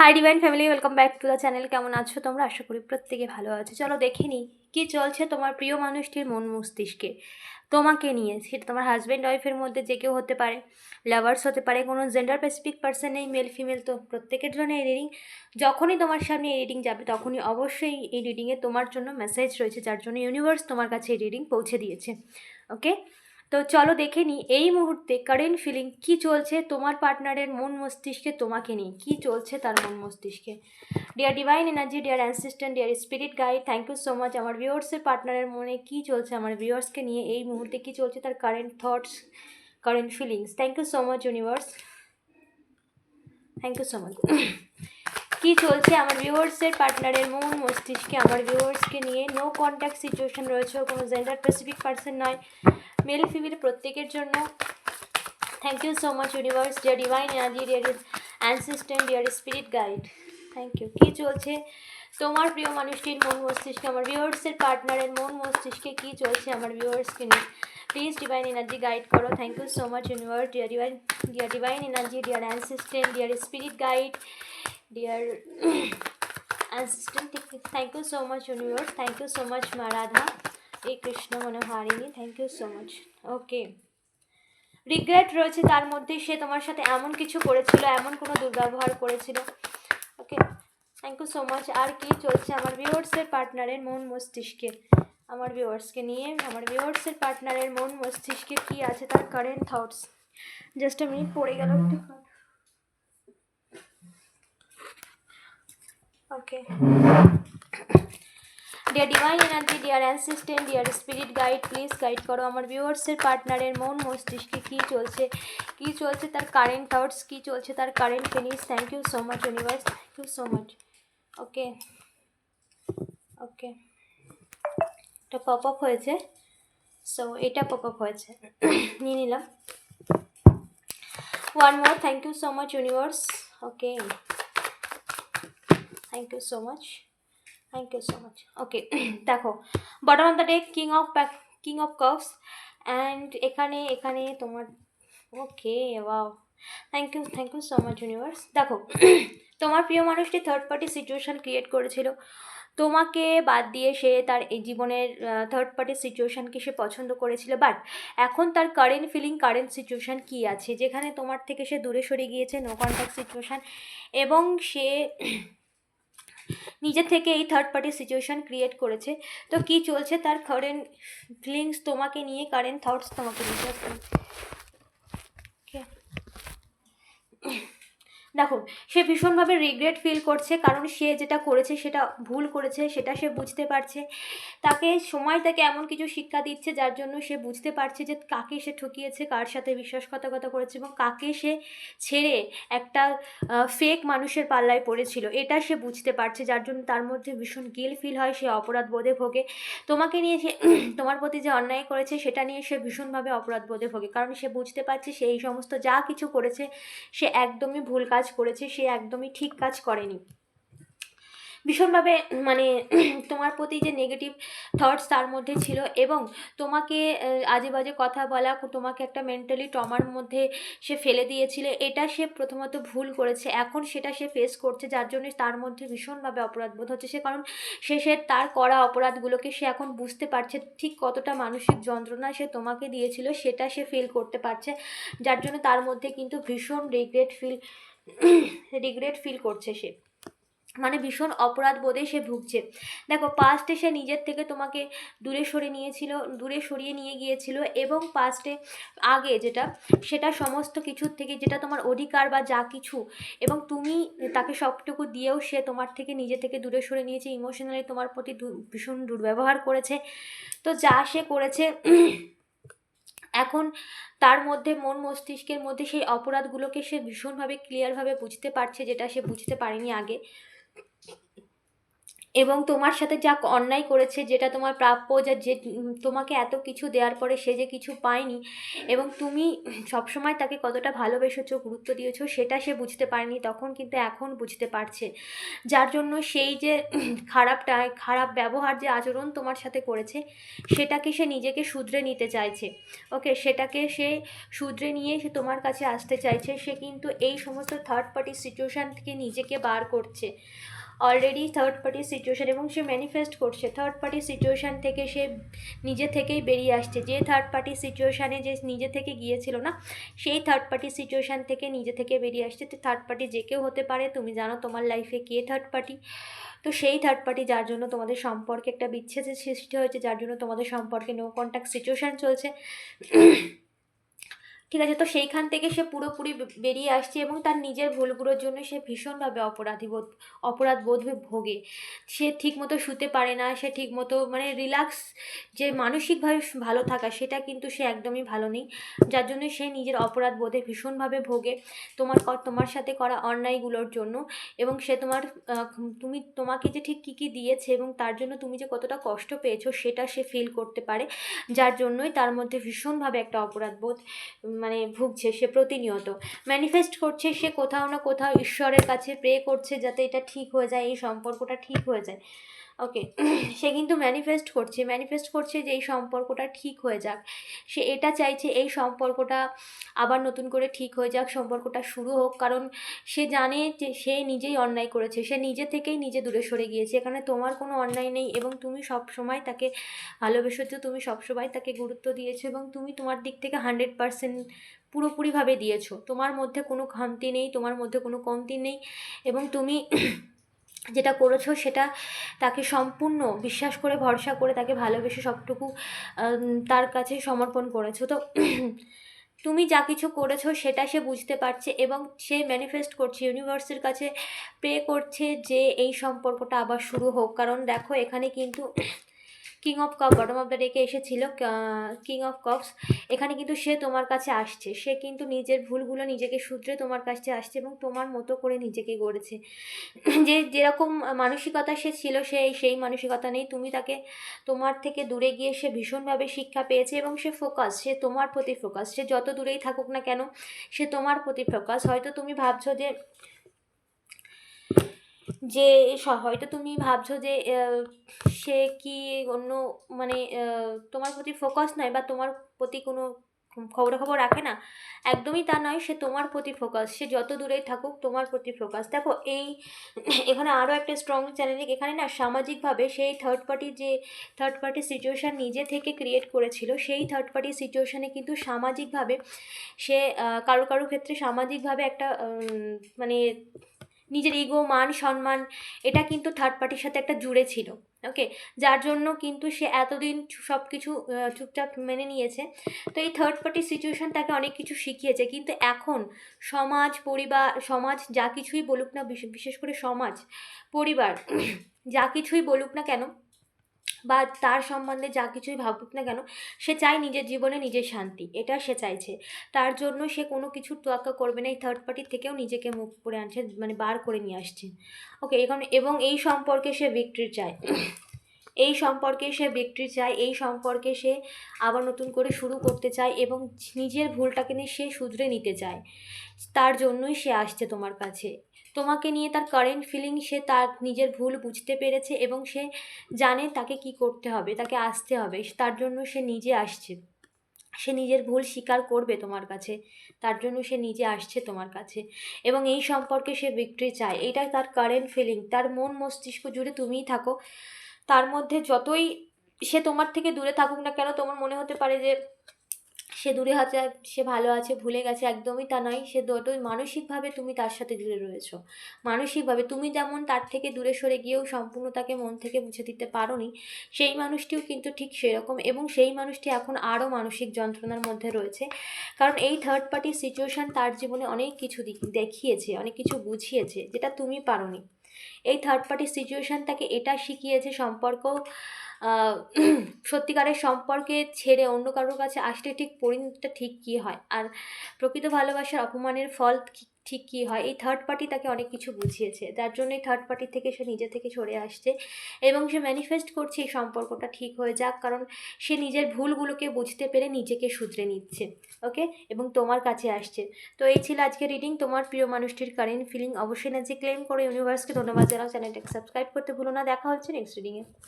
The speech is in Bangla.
Hi divine family welcome back to the channel কেমন আছো তোমরা? আশা করি প্রত্যেকে ভালো আছো। চলো দেখে নিই কী চলছে তোমার প্রিয় মানুষটির মন মস্তিষ্কে। তোমাকে নিয়ে, সেটা তোমার হাজব্যান্ড ওয়াইফের মধ্যে যে কেউ হতে পারে লাভার্স হতে পারে, কোনো জেন্ডার স্পেসিফিক পার্সন নেই মেল ফিমেল তো প্রত্যেকের জন্য এই রিডিং যখনই তোমার সামনে এই রিডিং যাবে, তখনই অবশ্যই এই রিডিংয়ে তোমার জন্য মেসেজ রয়েছে, যার জন্য ইউনিভার্স তোমার কাছে এই রিডিং পৌঁছে দিয়েছে। ওকে তো চলো দেখে নিই, এই মুহূর্তে কারেন্ট ফিলিং কি চলছে? তোমার পার্টনারের মন মস্তিষ্কে তোমাকে নিয়ে কি চলছে তার মন মস্তিষ্কে? Dear divine energy dear assistant dear spirit guide thank you so much আমার ভিউয়ার্সের পার্টনারের মনে কি চলছে? আমার ভিউয়ার্সকে নিয়ে এই মুহূর্তে কি চলছে তার current thoughts current feelings thank you so much universe thank you so much কি চলছে? আমার ভিউয়ার্সের পার্টনারের মন মস্তিষ্কে আমার ভিউয়ার্সকে নিয়ে নো কন্ট্যাক্ট সিচুয়েশন রয়েছে, কোনো জেন্ডার স্পেসিফিক পার্সন নয়। মেল ফিমেল প্রত্যেকের জন্য। Thank you so much universe dear divine energy dear assistant dear spirit guide thank you কী চলছে? তোমার প্রিয় মানুষটির মন মস্তিষ্কে, আমার ভিউয়ার্সের পার্টনারের মন মস্তিষ্কে কী চলছে আমার ভিউয়ার্সকে নিয়ে? প্লিজ ডিভাইন এনার্জি গাইড করো। Thank you so much universe dear divine dear divine energy dear assistant dear spirit guide dear assistant thank you so much universe thank you so much মা এই Krishna মনোহারিণী thank you so much okay regret রয়েছে তার মধ্যে, সে তোমার সাথে এমন কিছু করেছিল, এমন কোনো দুর্ব্যবহার করেছিল। Okay thank you so much আর কি চলছে আমার ভিউয়ার্সের পার্টনারের মন মস্তিষ্কে? আমার ভিউয়ার্সকে নিয়ে, আমার ভিউয়ার্সের পার্টনারের মন মস্তিষ্কে কি আছে, তার কারেন্ট থটস জাস্ট মিনিট পড়ে গেল একটু। Okay dear divine energy dear assistant dear spirit guide please guide করো। আমার ভিউয়ার্সের পার্টনারের মন, মস্তিষ্কে কী চলছে কী চলছে তার কারেন্ট থটস কী চলছে তার current feelings thank you so much universe thank you so much okay okay এটা পপ আপ হয়েছে। সো এটা পপ আপ হয়েছে। নিয়ে নিলাম। One more thank you so much universe okay thank you so much thank you so much okay দেখো bottom of the day king of king of cups and এখানে এখানে তোমার okay wow thank you thank you so much universe দেখো, তোমার প্রিয় মানুষটি থার্ড পার্টি সিচুয়েশান ক্রিয়েট করেছিল। তোমাকে বাদ দিয়ে সে তার এই জীবনের থার্ড পার্টি সিচুয়েশানকে সে পছন্দ করেছিল। বাট এখন তার কারেন্ট ফিলিং কারেন্ট সিচুয়েশান কী আছে? যেখানে তোমার থেকে সে দূরে সরে গিয়েছে নো কন্ট্যাক্ট সিচুয়েশান এবং সে নিজের থেকে এই থার্ড পার্টি সিচুয়েশান ক্রিয়েট করেছে। তো কি চলছে তার কারেন্ট ফিলিংস তোমাকে নিয়ে কারেন্ট থটস তোমাকে নিয়ে Okay. দেখো, সে ভীষণভাবে রিগ্রেট ফিল করছে, কারণ সে যেটা করেছে, সেটা ভুল করেছে, সেটা সে বুঝতে পারছে। তাকে সময় তাকে এমন কিছু শিক্ষা দিচ্ছে, যার জন্য সে বুঝতে পারছে যে কাকে সে ঠকিয়েছে, কার সাথে বিশ্বাসঘাতকতা করেছে এবং কাকে সে ছেড়ে একটা ফেক মানুষের পাল্লায় পড়েছিল। এটা সে বুঝতে পারছে, যার জন্য তার মধ্যে ভীষণ গিল ফিল হয়, সে অপরাধ বোধে ভোগে। তোমাকে নিয়ে সে তোমার প্রতি যে অন্যায় করেছে, সেটা নিয়ে সে ভীষণভাবে অপরাধ বোধে ভোগে। কারণ সে বুঝতে পারছে, সে এই সমস্ত যা কিছু করেছে, সে একদমই ভুল কাজ করেছে, সে একদমই ঠিক কাজ করেনি। ভীষণভাবে মানে তোমার প্রতি যে নেগেটিভ থটস তার মধ্যে ছিল এবং তোমাকে আজে বাজে কথা বলা, তোমাকে একটা মেন্টালি টমার মধ্যে সে ফেলে দিয়েছিল, এটা সে প্রথমত ভুল করেছে। এখন সেটা সে ফেস করছে, যার জন্য তার মধ্যে ভীষণভাবে অপরাধবোধ হচ্ছে। সে কারণ সে সে তার করা অপরাধগুলোকে সে এখন বুঝতে পারছে, ঠিক কতটা মানসিক যন্ত্রণা সে তোমাকে দিয়েছিল, সেটা সে ফিল করতে পারছে, যার জন্য তার মধ্যে কিন্তু ভীষণ রিগ্রেট ফিল রিগ্রেট ফিল করছে সে। মানে ভীষণ অপরাধ বোধে সে ভুগছে। দেখো পাস্টে সে নিজের থেকে তোমাকে দূরে সরে নিয়েছিল, দূরে সরিয়ে নিয়ে গিয়েছিল এবং পাস্টে আগে যেটা, সেটা সমস্ত কিছুর থেকে যেটা তোমার অধিকার বা যা কিছু এবং তুমি তাকে সবটুকু দিয়েও সে তোমার থেকে নিজে থেকে দূরে সরে নিয়েছে ইমোশনালি তোমার প্রতি ভীষণ দুর্ব্যবহার করেছে। তো যা সে করেছে এখন তার মধ্যে মন মস্তিষ্কের মধ্যে সেই অপরাধগুলোকে সে ভীষণভাবে ক্লিয়ারভাবে বুঝতে পারছে, যেটা সে বুঝতে পারেনি আগে। এবং তোমার সাথে যা অন্যায় করেছে, যেটা তোমার প্রাপ্য যা, যে তোমাকে এত কিছু দেওয়ার পরে সে যে কিছু পায়নি এবং তুমি সবসময় তাকে কতটা ভালোবেসেছো, গুরুত্ব দিয়েছ, সেটা সে বুঝতে পারেনি, তখন কিন্তু এখন বুঝতে পারছে। যার জন্য সেই যে খারাপটা, খারাপ ব্যবহার যে আচরণ তোমার সাথে করেছে, সেটাকে সে নিজেকে শুধরে নিতে চাইছে। ওকে, সেটাকে সে শুধরে নিয়ে সে তোমার কাছে আসতে চাইছে। সে কিন্তু এই সমস্ত থার্ড পার্টি সিচুয়েশান থেকে নিজেকে বার করছে। অলরেডি থার্ড পার্টি সিচুয়েশান এবং সে ম্যানিফেস্ট করছে। থার্ড পার্টি সিচুয়েশান থেকে সে নিজে থেকেই বেরিয়ে আসছে। যে থার্ড পার্টি সিচুয়েশানে যে নিজে থেকে গিয়েছিল না, সেই থার্ড পার্টি সিচুয়েশান থেকে নিজে থেকে বেরিয়ে আসছে। তো থার্ড পার্টি যে কেউ হতে পারে, তুমি জানো তোমার লাইফে কে থার্ড পার্টি তো সেই থার্ড পার্টি যার জন্য তোমাদের সম্পর্কে একটা বিচ্ছেদের সৃষ্টি হয়েছে, যার জন্য তোমাদের সম্পর্কে নো কন্ট্যাক্ট সিচুয়েশান চলছে। ঠিক আছে, তো সেইখান থেকে সে পুরোপুরি বেরিয়ে আসছে এবং তার নিজের ভুলগুলোর জন্য সে ভীষণভাবে অপরাধী বোধ, অপরাধ বোধ ভোগে। সে ঠিকমতো শুতে পারে না, সে ঠিকমতো মানে রিল্যাক্স যে মানসিকভাবে ভালো থাকা সেটা কিন্তু সে একদমই ভালো নেই। যার জন্য সে নিজের অপরাধ বোধে ভীষণভাবে ভোগে। তোমার তোমার সাথে করা অন্যায়গুলোর জন্য এবং সে তোমার তুমি, তোমাকে যে ঠিক কী কী দিয়েছে এবং তার জন্য তুমি যে কতটা কষ্ট পেয়েছ সেটা সে ফিল করতে পারে। যার জন্যই তার মধ্যে ভীষণভাবে একটা অপরাধ বোধ মানে ভুগছে, সে প্রতিনিয়ত। ম্যানিফেস্ট করছে সে কোথাও না কোথাও ঈশ্বরের কাছে প্রে করছে যাতে এটা ঠিক হয়ে যায়, এই সম্পর্কটা ঠিক হয়ে যায়। ওকে সে কিন্তু ম্যানিফেস্ট করছে ম্যানিফেস্ট করছে যে এই সম্পর্কটা ঠিক হয়ে যাক। সে এটা চাইছে এই সম্পর্কটা আবার নতুন করে ঠিক হয়ে যাক, সম্পর্কটা শুরু হোক। কারণ সে জানে যে সে নিজেই অন্যায় করেছে, সে নিজে থেকেই নিজে দূরে সরে গিয়েছে। এখানে তোমার কোনো অন্যায় নেই এবং তুমি সব সময় তাকে ভালোবেসেছো, তুমি সবসময় তাকে গুরুত্ব দিয়েছ এবং তুমি তোমার দিক থেকে হান্ড্রেড পারসেন্ট পুরোপুরিভাবে দিয়েছ। তোমার মধ্যে কোনো খামতি নেই, তোমার মধ্যে কোনো কমতি নেই এবং তুমি যেটা করেছ সেটা তাকে সম্পূর্ণ বিশ্বাস করে, ভরসা করে তাকে ভালোবেসে সবটুকু তার কাছে সমর্পণ করেছ। তো তুমি যা কিছু করেছ সেটা সে বুঝতে পারছে এবং সে ম্যানিফেস্ট করছে ইউনিভার্সের কাছে প্রে করছে যে এই সম্পর্কটা আবার শুরু হোক। কারণ দেখো, এখানে কিন্তু king of cup bottom of the ডেকে এসেছিল, কিং অফ কাপস এখানে কিন্তু সে তোমার কাছে আসছে। সে কিন্তু নিজের ভুলগুলো নিজেকে শুধরে তোমার কাছে আসছে এবং তোমার মতো করে নিজেকে গড়েছে। যে যেরকম মানসিকতা সে ছিল, সে সেই মানসিকতা নেই। তুমি তাকে তোমার থেকে দূরে গিয়ে সে ভীষণভাবে শিক্ষা পেয়েছে এবং সে ফোকাস সে তোমার প্রতি ফোকাস সে যত দূরেই থাকুক না কেন, সে তোমার প্রতি ফোকাস হয়তো তুমি ভাবছ যে যে হয়তো তুমি ভাবছ যে সে কি অন্য মানে তোমার প্রতি ফোকাস নয় বা তোমার প্রতি কোনো খবরাখবর রাখে না? একদমই তা নয়, সে তোমার প্রতি ফোকাস সে যত দূরেই থাকুক তোমার প্রতি ফোকাস দেখো, এই এখানে আরও একটা স্ট্রং চ্যালেঞ্জিং এখানে না সামাজিকভাবে সেই থার্ড পার্টি যে থার্ড পার্টি সিচুয়েশান নিজে থেকে ক্রিয়েট করেছিল, সেই থার্ড পার্টি সিচুয়েশানে কিন্তু সামাজিকভাবে সে কারও কারও ক্ষেত্রে সামাজিকভাবে একটা মানে নিজের ইগো মান, সম্মান, এটা কিন্তু থার্ড পার্টির সাথে একটা জুড়ে ছিল ওকে যার জন্য কিন্তু সে এতদিন সব কিছু চুপচাপ মেনে নিয়েছে। তো এই থার্ড পার্টি সিচুয়েশান তাকে অনেক কিছু শিখিয়েছে, কিন্তু এখন সমাজ, পরিবার, সমাজ যা কিছুই বলুক না বিশেষ করে সমাজ, পরিবার, যা কিছুই বলুক না কেন বা তার সম্বন্ধে যা কিছুই ভাবুক না কেন, সে চায় নিজের জীবনে নিজের শান্তি, এটা সে চাইছে। তার জন্য সে কোনো কিছু তোয়াক্কা করবে না, এই থার্ড পার্টির থেকেও নিজেকে মুখ করে আনছে মানে বার করে নিয়ে আসছে। ওকে এখন এবং এই সম্পর্কে সে ভিক্টরি চায়। এই সম্পর্কে সে ভিক্টরি চায়, এই সম্পর্কে সে আবার নতুন করে শুরু করতে চায় এবং নিজের ভুলটাকে নিয়ে সে শুধরে নিতে চায়। তার জন্যই সে আসছে তোমার কাছে। তোমাকে নিয়ে তার কারেন্ট ফিলিং সে তার নিজের ভুল বুঝতে পেরেছে এবং সে জানে তাকে কি করতে হবে, তাকে আসতে হবে। তার জন্য সে নিজে আসছে। সে নিজের ভুল স্বীকার করবে তোমার কাছে। তার জন্য সে নিজে আসছে তোমার কাছে। এবং এই সম্পর্কে সে বিক্রি চায়। এটাই তার কারেন্ট ফিলিং তার মন মস্তিষ্ক জুড়ে তুমিই থাকো। তার মধ্যে যতই সে তোমার থেকে দূরে থাকুক না কেন, তোমার মনে হতে পারে যে সে দূরে আছে, সে ভালো আছে, ভুলে গেছে, একদমই তা নয়। সে যতই মানসিকভাবে তুমি তার সাথে জুড়ে রয়েছো। মানসিকভাবে তুমি যেমন তার থেকে দূরে সরে গিয়েও সম্পূর্ণ তাকে মন থেকে মুছে দিতে পারোনি, সেই মানুষটিও কিন্তু ঠিক সেরকম এবং সেই মানুষটি এখন আরও মানসিক যন্ত্রণার মধ্যে রয়েছে। কারণ এই থার্ড পার্টি সিচুয়েশান তার জীবনে অনেক কিছু দেখিয়েছে, অনেক কিছু বুঝিয়েছে, যেটা তুমি পারোনি। এই থার্ড পার্টি সিচুয়েশান তাকে এটা শিখিয়েছে সম্পর্ক সত্যিকারের সম্পর্কে ছেড়ে অন্য কারোর কাছে আসলে ঠিক পরিণতিটা ঠিক কী হয়? আর প্রকৃত ভালোবাসার অপমানের ফল ঠিক কী হয়? এই থার্ড পার্টি তাকে অনেক কিছু বুঝিয়েছে। যার জন্য এই থার্ড পার্টি থেকে সে নিজে থেকে সরে আসছে এবং সে ম্যানিফেস্ট করছে এই সম্পর্কটা ঠিক হয়ে যাক, কারণ সে নিজের ভুলগুলোকে বুঝতে পেরে নিজেকে শুধরে নিচ্ছে ওকে এবং তোমার কাছে আসছে। তো এই ছিল আজকে রিডিং তোমার প্রিয় মানুষটির কারেন্ট ফিলিং অবশ্যই না যে ক্লেম করে ইউনিভার্সকে ধন্যবাদ জানাও। চ্যানেলটাকে সাবস্ক্রাইব করতে ভুলো না। দেখা হচ্ছে নেক্সট রিডিংয়ে